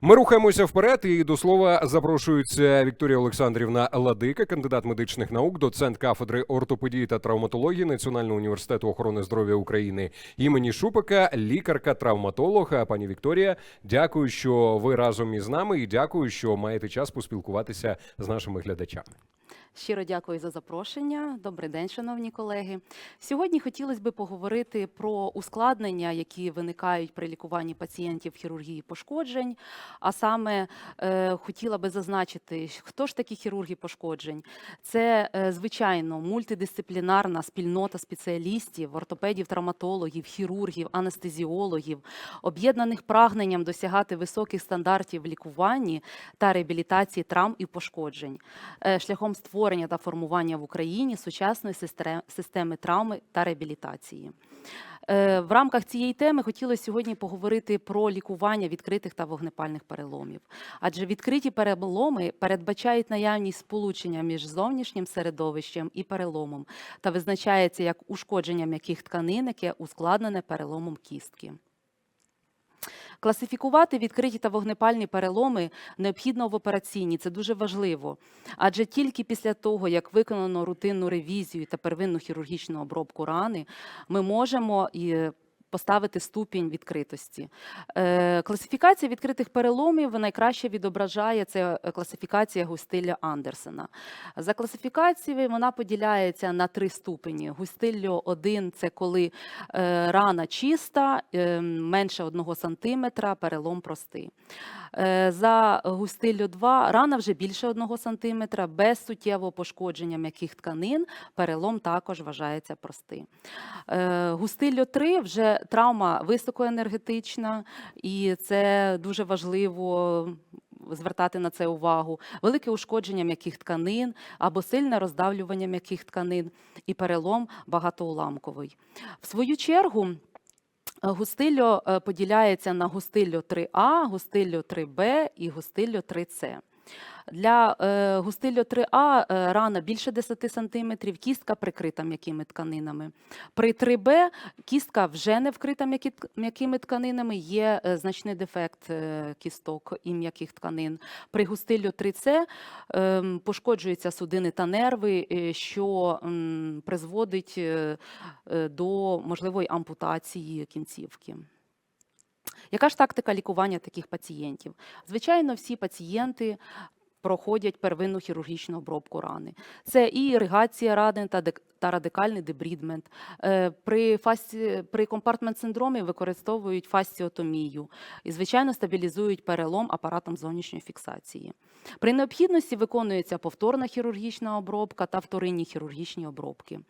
Ми рухаємося вперед, і до слова запрошується Вікторія Олександрівна Ладика, кандидат медичних наук, доцент кафедри ортопедії та травматології Національного університету охорони здоров'я України імені Шупика, лікарка-травматолог. Пані Вікторія, дякую, що ви разом із нами, і дякую, що маєте час поспілкуватися з нашими глядачами. Щиро дякую за запрошення. Добрий день, шановні колеги. Сьогодні хотілося б поговорити про ускладнення, які виникають при лікуванні пацієнтів хірургії пошкоджень. А саме е, хотіла би зазначити, хто ж такі хірурги пошкоджень? Це е, звичайно мультидисциплінарна спільнота спеціалістів, ортопедів, травматологів, хірургів, анестезіологів, об'єднаних прагненням досягати високих стандартів в лікуванні та реабілітації травм і пошкоджень е, шляхом створення та формування в Україні сучасної системи травми та реабілітації. Е, В рамках цієї теми хотілося сьогодні поговорити про лікування відкритих та вогнепальних переломів. Адже відкриті переломи передбачають наявність сполучення між зовнішнім середовищем і переломом та визначається як ушкодження м'яких тканин, яке ускладнене переломом кістки. Класифікувати відкриті та вогнепальні переломи необхідно в операційній. Це дуже важливо. Адже тільки після того, як виконано рутинну ревізію та первинну хірургічну обробку рани, ми можемо і поставити ступінь відкритості. Е, Класифікація відкритих переломів найкраще відображає це е, класифікація Густилля Андерсена. За класифікацією вона поділяється на три ступені. Густиллю 1 – це коли е, рана чиста, е, менше 1 см, перелом простий. Е, За густиллю 2 рана вже більше 1 см, без суттєвого пошкодження м'яких тканин, перелом також вважається простий. Е, Густиллю 3 вже травма високоенергетична, і це дуже важливо звертати на це увагу. Велике ушкодження м'яких тканин або сильне роздавлювання м'яких тканин і перелом багатоуламковий. В свою чергу. Густиллю е, поділяється на густиллю 3А, густиллю 3Б і густиллю 3С. Для е, густиллю 3А е, рана більше 10 см, кістка прикрита м'якими тканинами. При 3Б кістка вже не вкрита м'які м'якими тканинами, є е, значний дефект кісток і м'яких тканин. При густиллю 3С ем, пошкоджуються судини та нерви, що призводить до можливої ампутації кінцівки. Яка ж тактика лікування таких пацієнтів? Звичайно, всі пацієнти проходять первинну хірургічну обробку рани. Це і іригація рани та, радикальний дебрідмент. Е, При, фасці, при компартмент-синдромі використовують фасціотомію і, звичайно, стабілізують перелом апаратом зовнішньої фіксації. При необхідності виконується повторна хірургічна обробка та вторинні хірургічні обробки.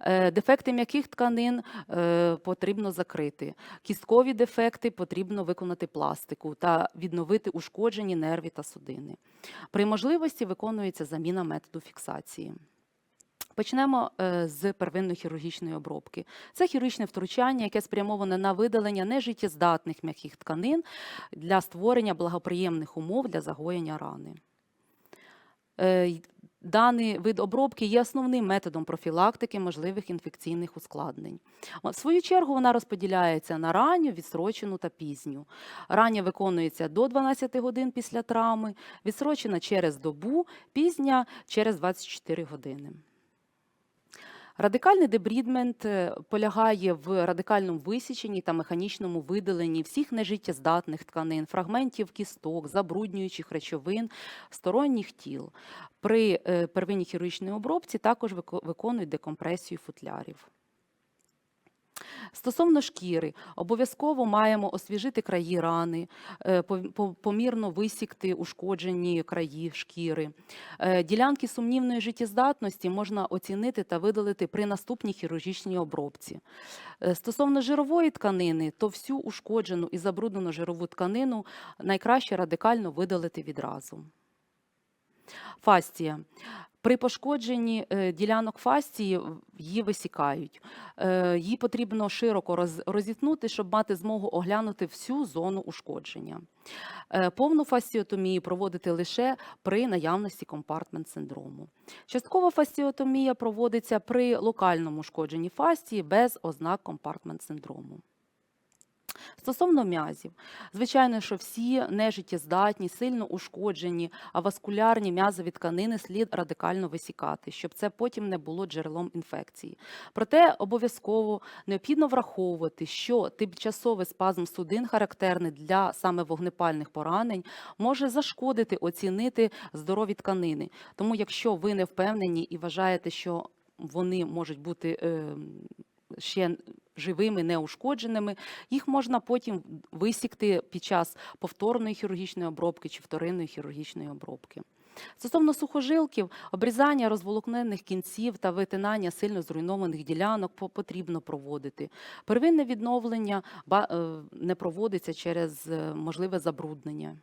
Е, Дефекти м'яких тканин е, потрібно закрити. Кісткові дефекти потрібно виконати пластику та відновити ушкоджені нерві та судини. При можливості виконується заміна методу фіксації. Почнемо е, з первинної хірургічної обробки. Це хірургічне втручання, яке спрямоване на видалення нежиттєздатних м'яких тканин для створення благоприємних умов для загоєння рани. Даний вид обробки є основним методом профілактики можливих інфекційних ускладнень. В свою чергу вона розподіляється на ранню, відсрочену та пізню. Рання виконується до 12 годин після травми, відсрочена через добу, пізня через 24 години. Радикальний дебрідмент е, полягає в радикальному висіченні та механічному видаленні всіх нежиттєздатних тканин, фрагментів кісток, забруднюючих речовин, сторонніх тіл. При е, первинній хірургічній обробці також виконують декомпресію футлярів. Стосовно шкіри, обов'язково маємо освіжити краї рани, е, помірно висікти ушкоджені краї шкіри. Е, Ділянки сумнівної життєздатності можна оцінити та видалити при наступній хірургічній обробці. Е, Стосовно жирової тканини, то всю ушкоджену і забруднену жирову тканину найкраще радикально видалити відразу. Фастія. При пошкодженні е, ділянок фастії її висікають. Е, Її потрібно широко розітнути, щоб мати змогу оглянути всю зону ушкодження. Е, Повну фасціотомію проводити лише при наявності компартмент-синдрому. Часткова фасціотомія проводиться при локальному ушкодженні фастії без ознак компартмент-синдрому. Стосовно м'язів, звичайно, що всі нежиттєздатні, сильно ушкоджені, аваскулярні м'язові тканини слід радикально висікати, щоб це потім не було джерелом інфекції. Проте обов'язково необхідно враховувати, що тимчасовий спазм судин, характерний для саме вогнепальних поранень, може зашкодити оцінити здорові тканини. Тому, якщо ви не впевнені і вважаєте, що вони можуть бути е, ще живими, неушкодженими, їх можна потім висікти під час повторної хірургічної обробки чи вторинної хірургічної обробки. Стосовно сухожилків, обрізання розволокнених кінців та витинання сильно зруйнованих ділянок потрібно проводити. Первинне відновлення е, не проводиться через е, можливе забруднення.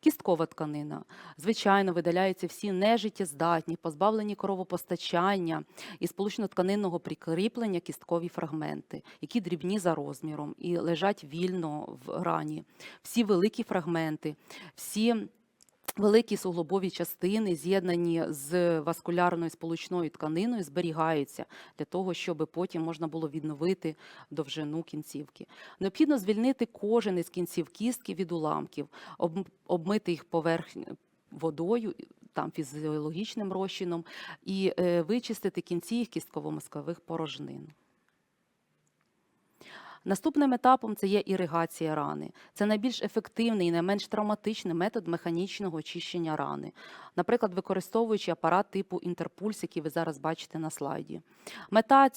Кісткова тканина. Звичайно, видаляються всі нежиттєздатні, позбавлені кровопостачання і сполучно-тканинного прикріплення кісткові фрагменти, які дрібні за розміром і лежать вільно в рані. Всі великі фрагменти, всі великі суглобові частини, з'єднані з васкулярною сполучною тканиною, зберігаються для того, щоб потім можна було відновити довжину кінцівки. Необхідно звільнити кожен із кінців кістки від уламків, обмити їх поверхню водою. Там фізіологічним розчином і е, вичистити кінці їх кістково-мозкових порожнин. Наступним етапом це є іригація рани. Це найбільш ефективний і найменш травматичний метод механічного очищення рани, наприклад, використовуючи апарат типу інтерпульс, який ви зараз бачите на слайді. Мета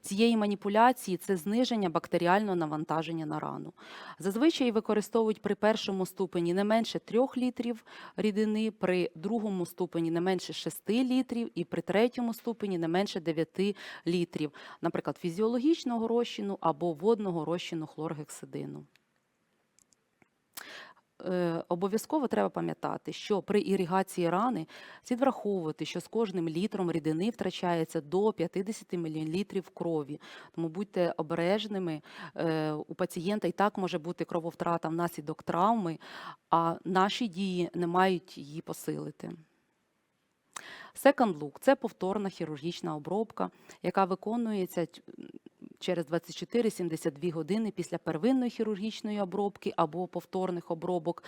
цієї маніпуляції це зниження бактеріального навантаження на рану. Зазвичай використовують при першому ступені не менше 3 літрів рідини, при другому ступені не менше 6 літрів і при третьому ступені не менше 9 літрів, наприклад, фізіологічного розчину або водного розчину хлоргексидину. Е, Обов'язково треба пам'ятати, що при іригації рани слід враховувати, що з кожним літром рідини втрачається до 50 мл крові. Тому будьте обережними. Е, У пацієнта і так може бути крововтрата внаслідок травми, а наші дії не мають її посилити. Second look – це повторна хірургічна обробка, яка виконується через 24-72 години після первинної хірургічної обробки або повторних обробок,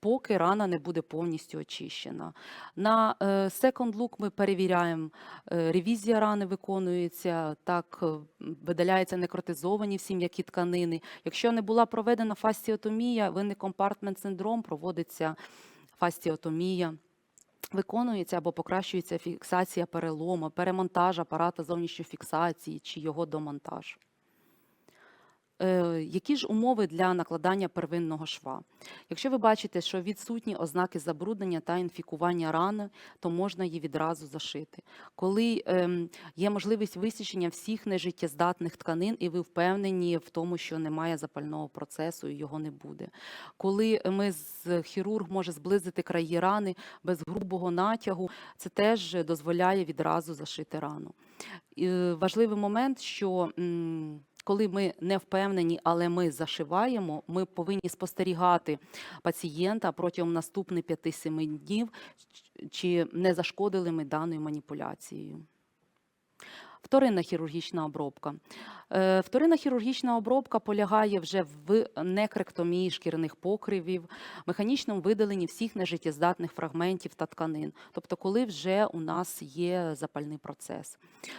поки рана не буде повністю очищена. На е, second look ми перевіряємо, е, ревізія рани виконується, так е, видаляються некротизовані всі м'які тканини. Якщо не була проведена фасціотомія, винний компартмент синдром, проводиться фасціотомія. Виконується або покращується фіксація перелому, перемонтаж апарата зовнішньої фіксації чи його домонтаж. Е, Які ж умови для накладання первинного шва? Якщо ви бачите, що відсутні ознаки забруднення та інфікування рани, то можна її відразу зашити. Коли ем, є можливість висічення всіх нежиттєздатних тканин, і ви впевнені в тому, що немає запального процесу і його не буде. Коли ми з хірург може зблизити краї рани без грубого натягу, це теж дозволяє відразу зашити рану. Е, важливий момент, що коли ми не впевнені, але ми зашиваємо, ми повинні спостерігати пацієнта протягом наступних 5-7 днів, чи не зашкодили ми даною маніпуляцією. Вторинна хірургічна обробка. Е, Вторинна хірургічна обробка полягає вже в некректомії шкірних покривів, механічному видаленні всіх нежиттєздатних фрагментів та тканин, тобто коли вже у нас є запальний процес.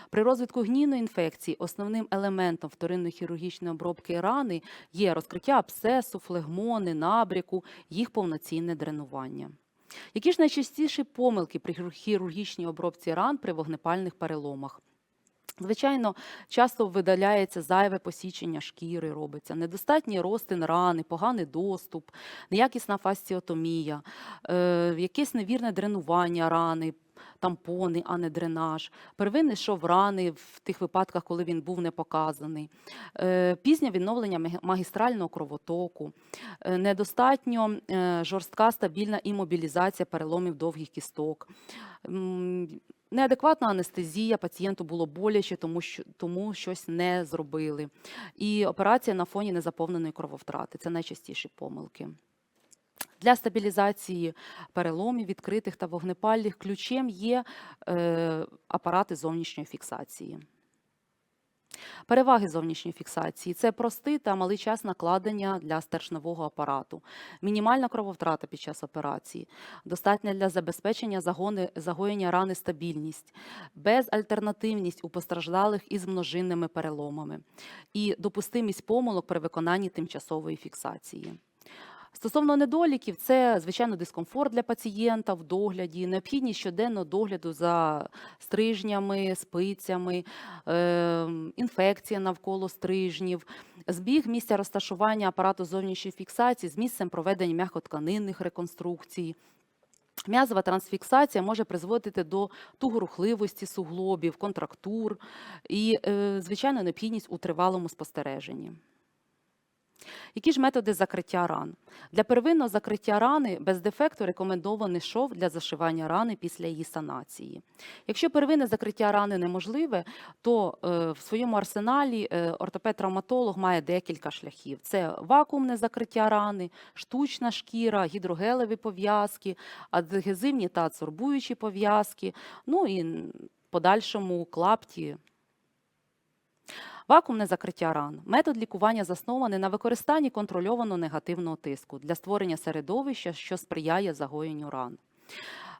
При розвитку гнійної інфекції основним елементом вторинної хірургічної обробки рани є розкриття абсцесу, флегмони, набряку, їх повноцінне дренування. Які ж найчастіші помилки при хіру- хірургічній обробці ран при вогнепальних переломах? Звичайно, часто видаляється зайве посічення шкіри, робиться недостатній розтин рани, поганий доступ, неякісна фасціотомія, е, якесь невірне дренування рани, тампони, а не дренаж, первинний шов рани в тих випадках, коли він був не показаний, е, пізнє відновлення магістрального кровотоку, е, недостатньо е, жорстка стабільна імобілізація переломів довгих кісток. Неадекватна анестезія, пацієнту було боляче, тому що тому щось не зробили. І операція на фоні незаповненої крововтрати це найчастіші помилки. Для стабілізації переломів відкритих та вогнепальних ключем є е, апарати зовнішньої фіксації. Переваги зовнішньої фіксації. Це простий та малий час накладення для стержневого апарату, мінімальна крововтрата під час операції, достатня для забезпечення загони, загоєння рани стабільність, безальтернативність у постраждалих із множинними переломами. І допустимість помилок при виконанні тимчасової фіксації. Стосовно недоліків, це звичайно дискомфорт для пацієнта в догляді, необхідність щоденного догляду за стрижнями, спицями, е, інфекція навколо стрижнів, збіг місця розташування апарату зовнішньої фіксації з місцем проведення м'якотканинних реконструкцій. М'язова трансфіксація може призводити до тугорухливості суглобів, контрактур і, е, звичайно, необхідність у тривалому спостереженні. Які ж методи закриття ран? Для первинного закриття рани без дефекту рекомендований шов для зашивання рани після її санації. Якщо первинне закриття рани неможливе, то е, в своєму арсеналі е, ортопед-травматолог має декілька шляхів: це вакуумне закриття рани, штучна шкіра, гідрогелеві пов'язки, адгезивні та адсорбуючі пов'язки, ну і подальшому клапті Вакуумне закриття ран. Метод лікування заснований на використанні контрольованого негативного тиску для створення середовища, що сприяє загоєнню ран.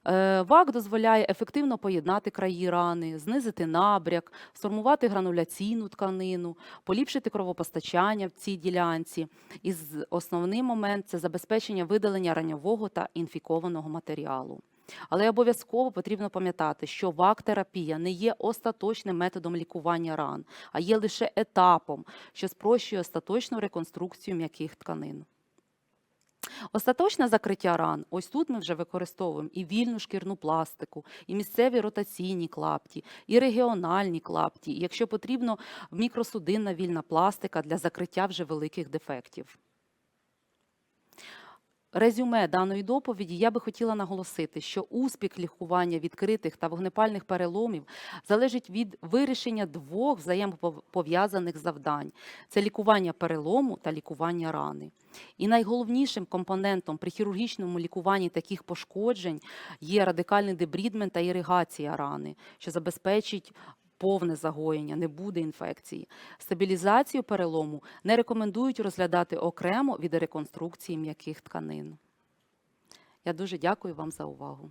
Е, ВАК дозволяє ефективно поєднати краї рани, знизити набряк, сформувати грануляційну тканину, поліпшити кровопостачання в цій ділянці. І основний момент це забезпечення видалення раньового та інфікованого матеріалу. Але обов'язково потрібно пам'ятати, що ВАК-терапія не є остаточним методом лікування ран, а є лише етапом, що спрощує остаточну реконструкцію м'яких тканин. Остаточне закриття ран. Ось тут ми вже використовуємо і вільну шкірну пластику, і місцеві ротаційні клапті, і регіональні клапті, і якщо потрібно, мікросудинна вільна пластика для закриття вже великих дефектів. Резюме даної доповіді я би хотіла наголосити, що успіх лікування відкритих та вогнепальних переломів залежить від вирішення двох взаємопов'язаних завдань: це лікування перелому та лікування рани. І найголовнішим компонентом при хірургічному лікуванні таких пошкоджень є радикальний дебрідмент та іригація рани, що забезпечить повне загоєння, не буде інфекції. Стабілізацію перелому не рекомендують розглядати окремо від реконструкції м'яких тканин. Я дуже дякую вам за увагу.